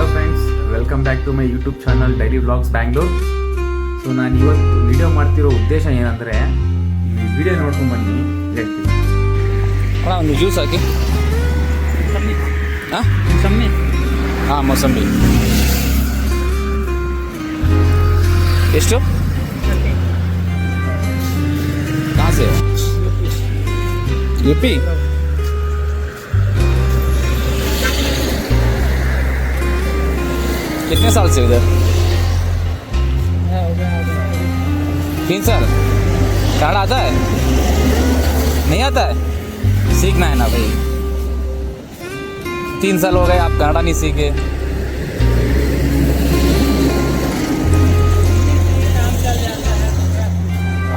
Hello friends welcome back to my YouTube channel daily vlogs Bangalore so ನಾನು ಇವತ್ತು video ಮಾಡ್ತಿರೋ ಉದ್ದೇಶ ಏನಂದರೆ ಈ ವಿಡಿಯೋ ನೋಡ್ಕೊಂಡು ಬನ್ನಿ. ಹೇಳ್ತೀನಿ. ಅಣ್ಣ ಒಂದು ಜ್ಯೂಸ್ ಹಾಕಿ. ಹಾಂ ಮೊಸಂಬಿ ಹಾಂ ಮೊಸಂಬಿ. ಎಷ್ಟು? ಕಾಸೆ. ಯು ಪಿ कितने साल से उधर तीन साल। कनाडा आता है? नहीं आता है? सीखना है ना भाई। तीन साल हो गए, आप कनाडा नहीं सीखे।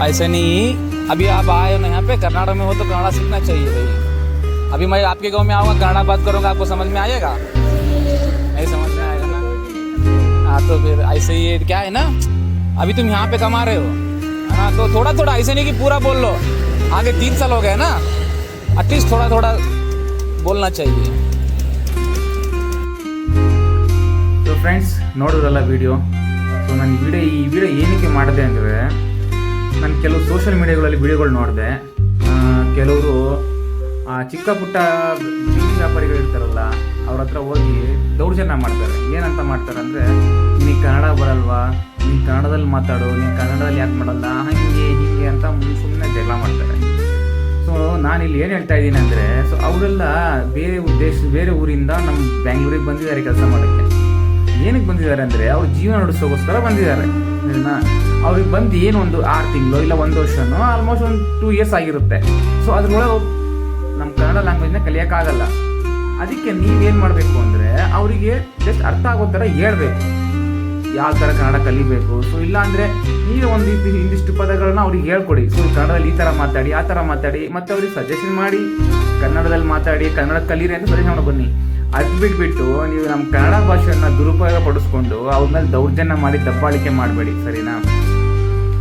ऐसे नहीं, अभी आप आए हो ना यहाँ पे, कर्नाटक में हो तो कन्नड़ा सीखना चाहिए भाई। अभी मैं आपके गाँव में आऊँगा कन्नड़ा बात करूँगा, आपको समझ में आएगा? तो फिर ऐसे ही क्या है ना अभी तुम यहाँ पे कमा रहे हो है ना तो थोड़ा थोड़ा ऐसे नहीं कि पूरा बोल लो आगे तीन साल हो गए ना एटलीस्ट थोड़ा थोड़ा बोलना चाहिए ಸೊ ಫ್ರೆಂಡ್ಸ್ ನೋಡಿದ್ರಲ್ಲ ವಿಡಿಯೋ ಸೊ ನಾನು ವಿಡಿಯೋ ಈ ವಿಡಿಯೋ ಏನಕ್ಕೆ ಮಾಡಿದೆ ಅಂದರೆ ನಾನು ಕೆಲವು ಸೋಷಿಯಲ್ ಮೀಡಿಯಾಗಳಲ್ಲಿ ವಿಡಿಯೋಗಳು ನೋಡಿದೆ ಕೆಲವರು ಚಿಕ್ಕ ಪುಟ್ಟ ಬೀದಿ ವ್ಯಾಪಾರಿಗಳು ಇರ್ತಾರಲ್ಲ, ಅವ್ರ ಹತ್ರ ಹೋಗಿ ದೌರ್ಜನ್ಯ ಮಾಡ್ತಾರೆ. ಏನಂತ ಮಾಡ್ತಾರೆ ಅಂದರೆ ನಿನಗೆ ಕನ್ನಡ ಬರಲ್ವಾ? ನೀನು ಕನ್ನಡದಲ್ಲಿ ಮಾತಾಡು ನೀನು ಕನ್ನಡದಲ್ಲಿ ಯಾಕೆ ಮಾಡಲ್ಲ? ಹಾಗೆ ಹೀಗೆ ಅಂತ ಸುಮ್ಮನೆ ಜಗಳ ಮಾಡ್ತಾರೆ. ಸೊ ನಾನು ಇಲ್ಲಿ ಏನು ಹೇಳ್ತಾ ಇದ್ದೀನಿ ಅಂದರೆ ಸೊ ಅವರೆಲ್ಲ ಬೇರೆ ಉದ್ದೇಶ, ಬೇರೆ ಊರಿಂದ ನಮ್ಮ ಬ್ಯಾಂಗ್ಳೂರಿಗೆ ಬಂದಿದ್ದಾರೆ ಕೆಲಸ ಮಾಡೋಕ್ಕೆ. ಏನಕ್ಕೆ ಬಂದಿದ್ದಾರೆ ಅಂದರೆ, ಅವ್ರ ಜೀವನ ನಡೆಸೋಕ್ಕೋಸ್ಕರ ಬಂದಿದ್ದಾರೆ. ಅವ್ರಿಗೆ ಬಂದು ಏನು ಒಂದು ಆರು ತಿಂಗಳು ಇಲ್ಲ ಒಂದು ವರ್ಷನೋ ಆಲ್ಮೋಸ್ಟ್ ಒಂದು ಟೂ ಇಯರ್ಸ್ ಆಗಿರುತ್ತೆ. ಸೊ ಅದ್ರೊಳಗೆ ನಮ್ಮ ಕನ್ನಡ ಲ್ಯಾಂಗ್ವೇಜ್ನ ಕಲಿಯೋಕ್ಕಾಗಲ್ಲ. ಅದಕ್ಕೆ ನೀವೇನು ಮಾಡಬೇಕು ಅಂದರೆ ಅವರಿಗೆ ಜಸ್ಟ್ ಅರ್ಥ ಆಗೋ ಥರ ಹೇಳ್ಬೇಕು. ಯಾವ ಥರ ಕನ್ನಡ ಕಲಿಬೇಕು? ಸೊ ಇಲ್ಲ ನೀವು ಒಂದು ಇದ್- ಇಂದಿಷ್ಟು ಪದಗಳನ್ನ ಅವ್ರಿಗೆ ಹೇಳ್ಕೊಡಿ. ಸೊ ಕನ್ನಡದಲ್ಲಿ ಈ ಥರ ಮಾತಾಡಿ, ಆ ಥರ ಮಾತಾಡಿ, ಮತ್ತು ಅವ್ರಿಗೆ ಸಜೆಷನ್ ಮಾಡಿ, ಕನ್ನಡದಲ್ಲಿ ಮಾತಾಡಿ, ಕನ್ನಡ ಕಲೀರಿ ಅಂತ ಸಜೆಷನ್ ಮಾಡಿ ಬನ್ನಿ. ಅದು ಬಿಟ್ಬಿಟ್ಟು ನೀವು ನಮ್ಮ ಕನ್ನಡ ಭಾಷೆಯನ್ನು ದುರುಪಯೋಗ ಪಡಿಸ್ಕೊಂಡು ಅವ್ರ ಮೇಲೆ ದೌರ್ಜನ್ಯ ಮಾಡಿ ದಬ್ಬಾಳಿಕೆ ಮಾಡಬೇಡಿ, ಸರಿನಾ?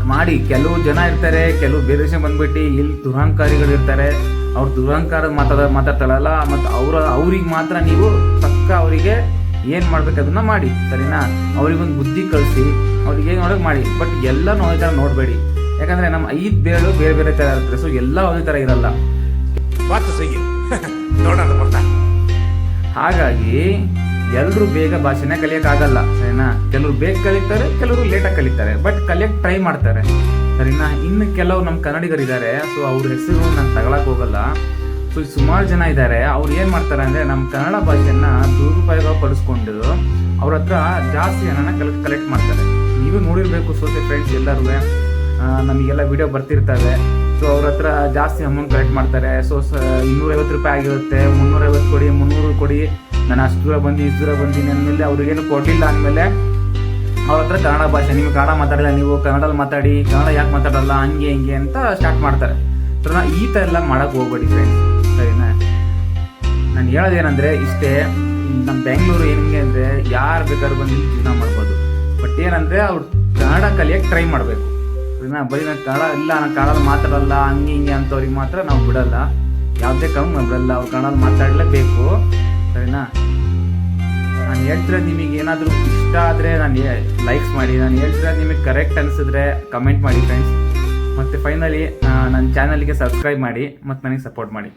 ಮಾಡಿ. ಕೆಲವು ಜನ ಇರ್ತಾರೆ, ಕೆಲವು ಬೇರೆ ದೇಶ ಬಂದ್ಬಿಟ್ಟು ಇಲ್ಲಿ ದುರಹಂಕಾರಿಗಳು ಇರ್ತಾರೆ. ಅವ್ರು ದುರಂಕಾರ ಮಾತಾಡ ಮಾತಾಡ್ತಾಳಲ್ಲ ಮತ್ತು ಅವರ ಅವ್ರಿಗೆ ಮಾತ್ರ ನೀವು ಪಕ್ಕ ಅವರಿಗೆ ಏನು ಮಾಡ್ಬೇಕು ಅದನ್ನ ಮಾಡಿ ಸರಿನಾ? ಅವ್ರಿಗೊಂದು ಬುದ್ಧಿ ಕಳಿಸಿ ಅವ್ರಿಗೆ ಏನು ನೋಡೋಕೆ ಮಾಡಿ. ಬಟ್ ಎಲ್ಲನೂ ಒಂದೇ ಥರ ನೋಡಬೇಡಿ. ಯಾಕಂದರೆ ನಮ್ಮ ಐದು ಬೇಳು ಬೇರೆ ಬೇರೆ ಥರ ಇರುತ್ತೆ ಸೊ ಎಲ್ಲ ಒಂದೇ ಥರ ಇರಲ್ಲ. ಹಾಗಾಗಿ ಎಲ್ಲರೂ ಬೇಗ ಭಾಷೆನ ಕಲಿಯೋಕ್ಕಾಗಲ್ಲ, ಸರಿನಾ? ಕೆಲವರು ಬೇಗ ಕಲಿತಾರೆ, ಕೆಲವರು ಲೇಟಾಗಿ ಕಲಿತಾರೆ ಬಟ್ ಕಲಿಯಕ್ಕೆ ಟ್ರೈ ಮಾಡ್ತಾರೆ. ಸರಿನಾ? ಇನ್ನು ಕೆಲವು ನಮ್ಮ ಕನ್ನಡಿಗರಿದ್ದಾರೆ ಸೊ ಅವ್ರ ಹೆಸರು ನಾನು ತಗೊಳಕ್ ಹೋಗಲ್ಲ. ಸೊ ಸುಮಾರು ಜನ ಇದ್ದಾರೆ, ಅವ್ರು ಏನು ಮಾಡ್ತಾರೆ ಅಂದರೆ ನಮ್ಮ ಕನ್ನಡ ಭಾಷೆಯನ್ನು ದುರುಪಯೋಗ ಪಡಿಸ್ಕೊಂಡು ಅವ್ರ ಹತ್ರ ಜಾಸ್ತಿ ಹಣನ ಕಲೆಕ್ಟ್ ಕಲೆಕ್ಟ್ ಮಾಡ್ತಾರೆ. ನೀವು ನೋಡಿರಬೇಕು ಸೋಷಿಯಲ್ ಫ್ರೆಂಡ್ಸ್ ಎಲ್ಲರೂ ನಮಗೆಲ್ಲ ವಿಡಿಯೋ ಬರ್ತಿರ್ತವೆ. ಸೊ ಅವ್ರ ಹತ್ರ ಜಾಸ್ತಿ ಅಮೌಂಟ್ ಕಲೆಕ್ಟ್ ಮಾಡ್ತಾರೆ. ಸೊ ಸ, ಇನ್ನೂರೈವತ್ತು ರೂಪಾಯಿ ಆಗಿರುತ್ತೆ, ಮುನ್ನೂರೈವತ್ತು ಕೊಡಿ, ಮುನ್ನೂರು ಕೊಡಿ. ನಾನು ಅಷ್ಟು ದೂರ ಬಂದು ಇಷ್ಟು ದೂರ ಬಂದೀನಿ ಅಂದಮೇಲೆ ಅವ್ರಿಗೇನು ಕೊಟ್ಟಿಲ್ಲ ಅಂದಮೇಲೆ ಅವ್ರ ಹತ್ರ ಕನ್ನಡ ಭಾಷೆ. ನೀವು ಕನ್ನಡ ಮಾತಾಡಲ್ಲ, ನೀವು ಕನ್ನಡದಲ್ಲಿ ಮಾತಾಡಿ, ಕನ್ನಡ ಯಾಕೆ ಮಾತಾಡಲ್ಲ, ಹಂಗೆ, ಹಿಂಗೆ ಅಂತ ಸ್ಟಾರ್ಟ್ ಮಾಡ್ತಾರೆ. ಸೊ ನಾ ಈ ಥರ ಎಲ್ಲ ಮಾಡೋಕ್ಕೆ ಹೋಗ್ಬೇಡಿ ಫ್ರೆಂಡ್ಸ್ ಸರಿನಾ? ನಾನು ಹೇಳೋದೇನೆಂದರೆ, ಇಷ್ಟೇ ನಮ್ಮ ಬೆಂಗಳೂರು ಹೆಂಗೆ ಅಂದರೆ ಯಾರು ಬೇಕಾದ್ರೂ ಬಂದು ಜೀವನ ಮಾಡ್ಬೋದು. ಬಟ್ ಏನಂದರೆ, ಅವ್ರು ಕನ್ನಡ ಕಲಿಯೋಕ್ಕೆ ಟ್ರೈ ಮಾಡಬೇಕು. ಸರಿನಾ? ಬರೀ ನಾನು ಕನ್ನಡ ಇಲ್ಲ, ನಾನು ಕನ್ನಡಲ್ಲಿ ಮಾತಾಡಲ್ಲ, ಹಂಗೆ, ಹಿಂಗೆ ಅಂತವ್ರಿಗೆ ಮಾತ್ರ ನಾವು ಬಿಡಲ್ಲ. ಯಾವುದೇ ಕಮ್ಮಿ ಬಿಡಲ್ಲ. ಅವ್ರು ಕನ್ನಡದಲ್ಲಿ ಮಾತಾಡಲೇಬೇಕು. ಸರಿನಾ ನಾನು ಹೇಳ್ತಿರೋ ನಿಮಗೆ ಏನಾದರೂ ಇಷ್ಟ ಆದರೆ ನಾನು ಲೈಕ್ಸ್ ಮಾಡಿ. ನಾನು ಹೇಳ್ತಿರೋದು ನಿಮಗೆ ಕರೆಕ್ಟ್ ಅನಿಸಿದ್ರೆ ಕಮೆಂಟ್ ಮಾಡಿ ಫ್ರೆಂಡ್ಸ್ ಮತ್ತು ಫೈನಲಿ ನನ್ನ ಚಾನಲ್ಗೆ ಸಬ್ಸ್ಕ್ರೈಬ್ ಮಾಡಿ ಮತ್ತು ನನಗೆ ಸಪೋರ್ಟ್ ಮಾಡಿ.